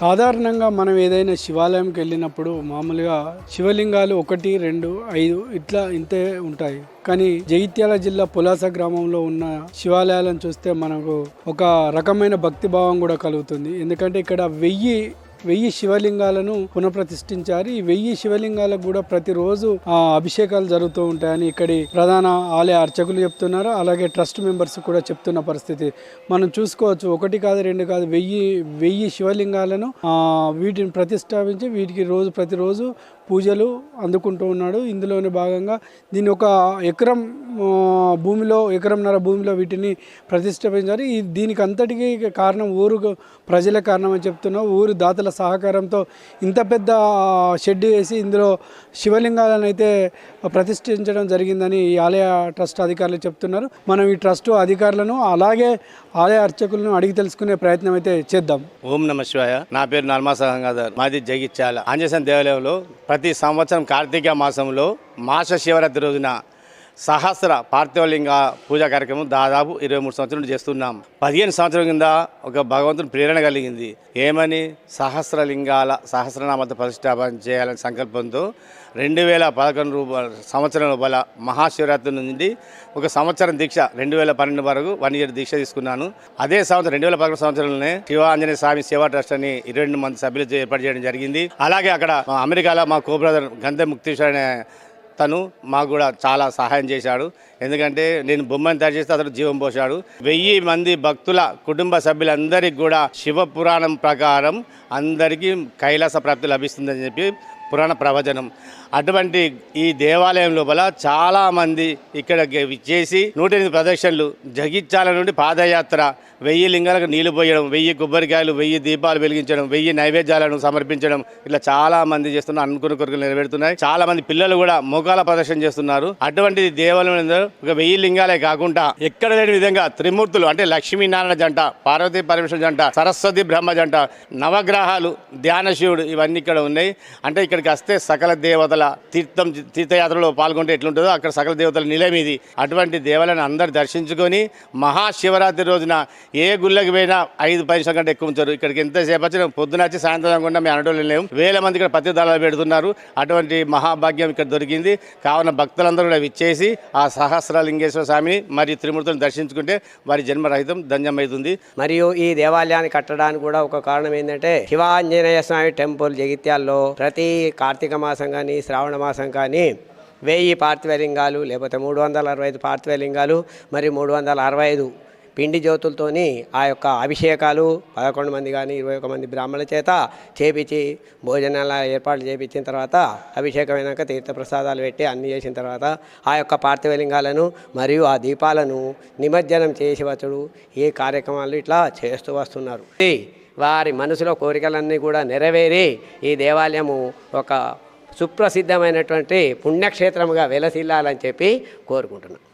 సాధారణంగా మనం ఏదైనా శివాలయంకి వెళ్ళినప్పుడు మామూలుగా శివలింగాలు ఒకటి రెండు ఐదు ఇట్లా ఇంతే ఉంటాయి. కానీ జగిత్యాల జిల్లా పులాస గ్రామంలో ఉన్న శివాలయాలను చూస్తే మనకు ఒక రకమైన భక్తి భావం కూడా కలుగుతుంది. ఎందుకంటే ఇక్కడ వెయ్యి వెయ్యి శివలింగాలను పునఃప్రతిష్ఠించారు. ఈ వెయ్యి శివలింగాలకు కూడా ప్రతిరోజు అభిషేకాలు జరుగుతూ ఉంటాయని ఇక్కడి ప్రధాన ఆలయ అర్చకులు చెప్తున్నారు. అలాగే ట్రస్ట్ మెంబర్స్ కూడా చెప్తున్న పరిస్థితి. మనం చూసుకోవచ్చు ఒకటి కాదు రెండు కాదు వెయ్యి వెయ్యి శివలింగాలను వీటిని ప్రతిష్టాపించి వీటికి రోజు ప్రతిరోజు పూజలు అందుకుంటూ ఉన్నాడు. ఇందులోని భాగంగా దీని ఒక ఎకరం భూమిలో ఎకరంన్నర భూమిలో వీటిని ప్రతిష్టపించారు ఈ దీనికి అంతటికీ కారణం ఊరు ప్రజల కారణం అని చెప్తున్నాం. ఊరు దాతల సహకారంతో ఇంత పెద్ద షెడ్ వేసి ఇందులో శివలింగాలను అయితే ప్రతిష్ఠించడం జరిగిందని ఈ ఆలయ ట్రస్ట్ అధికారులు చెప్తున్నారు. మనం ఈ ట్రస్ట్ అధికారులను అలాగే ఆలయ అర్చకులను అడిగి తెలుసుకునే ప్రయత్నం అయితే చేద్దాం. ఓం నమ శివాయ. నా పేరు నర్మా గంగాధర్ మాది జగిత్యాల. ఆంజసన్ దేవాలయంలో ప్రతి సంవత్సరం కార్తీక మాసంలో మాస శివరాత్రి రోజున సహస్ర పార్థివలింగ పూజా కార్యక్రమం దాదాపు ఇరవై మూడు సంవత్సరాలు చేస్తున్నాం. పదిహేను సంవత్సరం కింద ఒక భగవంతుని ప్రేరణ కలిగింది. ఏమని? సహస్రలింగాల సహస్రనామత ప్రతిష్టాపన చేయాలనే సంకల్పంతో రెండు వేల పదకొండు రూపాయల సంవత్సరం లోపల మహాశివరాత్రి నుండి ఒక సంవత్సరం దీక్ష రెండు వేల పన్నెండు వరకు వన్ ఇయర్ దీక్ష తీసుకున్నాను. అదే సంవత్సరం రెండు వేల పదకొండు సంవత్సరంలోనే శివ ఆంజనేయ స్వామి సేవా ట్రస్ట్ అని ఇరవై రెండు మంది సభ్యులతో ఏర్పాటు చేయడం జరిగింది. అలాగే అక్కడ అమెరికాలో మా కోబ్రదర్ గంధ ముక్తేశ్వర్ అనే తను మాకు కూడా చాలా సహాయం చేశాడు. ఎందుకంటే నేను బొమ్మను తయారు చేస్తే అతను జీవం పోశాడు. వెయ్యి మంది భక్తుల కుటుంబ సభ్యులందరికీ కూడా శివ పురాణం ప్రకారం అందరికీ కైలాస ప్రాప్తి లభిస్తుందని చెప్పి పురాణ ప్రవచనం. అటువంటి ఈ దేవాలయం లోపల చాలా మంది ఇక్కడ చేసి నూట ఎనిమిది ప్రదక్షిణలు జగిత్యాల నుండి పాదయాత్ర. వెయ్యి లింగాలకు నీళ్ళు పోయడం వెయ్యి కొబ్బరికాయలు వెయ్యి దీపాలు వెలిగించడం వెయ్యి నైవేద్యాలను సమర్పించడం. ఇట్లా చాలా మంది చేస్తున్న అనుకున్న కొరకులు నెరవేరుతున్నాయి. చాలా మంది పిల్లలు కూడా మోకాల ప్రదర్శన చేస్తున్నారు. అటువంటి దేవాలయం ఒక వెయ్యి లింగాలే కాకుండా ఎక్కడ లేని విధంగా త్రిమూర్తులు అంటే లక్ష్మీనారాయణ జంట పార్వతీ పరమేశ్వర జంట సరస్వతి బ్రహ్మ జంట నవగ్రహాలు ధ్యాన శివుడు ఇవన్నీ ఇక్కడ ఉన్నాయి. అంటే ఇక్కడ ఇక్కడికి వస్తే సకల దేవతల తీర్థం తీర్థయాత్రలో పాల్గొంటే ఎట్లుంటుందో అక్కడ సకల దేవతల నిలయం ఇది. అటువంటి దేవాలయాన్ని అందరు దర్శించుకొని మహాశివరాత్రి రోజున ఏ గుళ్ళకి పోయినా ఐదు పది నిమిషాల కంటే ఎక్కువ ఉంచారు. ఇక్కడికి ఎంతసేపు వచ్చినా పొద్దున వచ్చి సాయంత్రం కూడా మేము అనడం లేము వేల మంది ఇక్కడ పత్తి దళాలు పెడుతున్నారు. అటువంటి మహాభాగ్యం ఇక్కడ దొరికింది. కావున భక్తులందరూ కూడా విచ్చేసి ఆ సహస్రలింగేశ్వర స్వామిని మరియు త్రిమూర్తులను దర్శించుకుంటే వారి జన్మరహితం ధన్యమవుతుంది మరియు ఈ దేవాలయాన్ని కట్టడానికి కూడా ఒక కారణం ఏంటంటే శివాంజనేయ స్వామి టెంపుల్ జగిత్యాల్లో ప్రతి కార్తీక మాసం కానీ శ్రావణ మాసం కానీ వెయ్యి పార్థివలింగాలు లేకపోతే మూడు వందల అరవై ఐదు పార్థివలింగాలు మరియు మూడు వందల అరవై ఐదు పిండి జ్యోతులతోని ఆ యొక్క అభిషేకాలు పదకొండు మంది కానీ ఇరవై ఒక మంది బ్రాహ్మణుల చేత చేపించి భోజనాల ఏర్పాట్లు చేపించిన తర్వాత అభిషేకం తీర్థప్రసాదాలు పెట్టి అన్ని చేసిన తర్వాత ఆ యొక్క పార్థివలింగాలను మరియు ఆ దీపాలను నిమజ్జనం చేసి వచ్చుడు. ఈ కార్యక్రమాలు ఇట్లా చేస్తూ వస్తున్నారు. వారి మనసులో కోరికలన్నీ కూడా నెరవేరి ఈ దేవాలయము ఒక సుప్రసిద్ధమైనటువంటి పుణ్యక్షేత్రముగా వెలసిల్లాలని చెప్పి కోరుకుంటున్నాను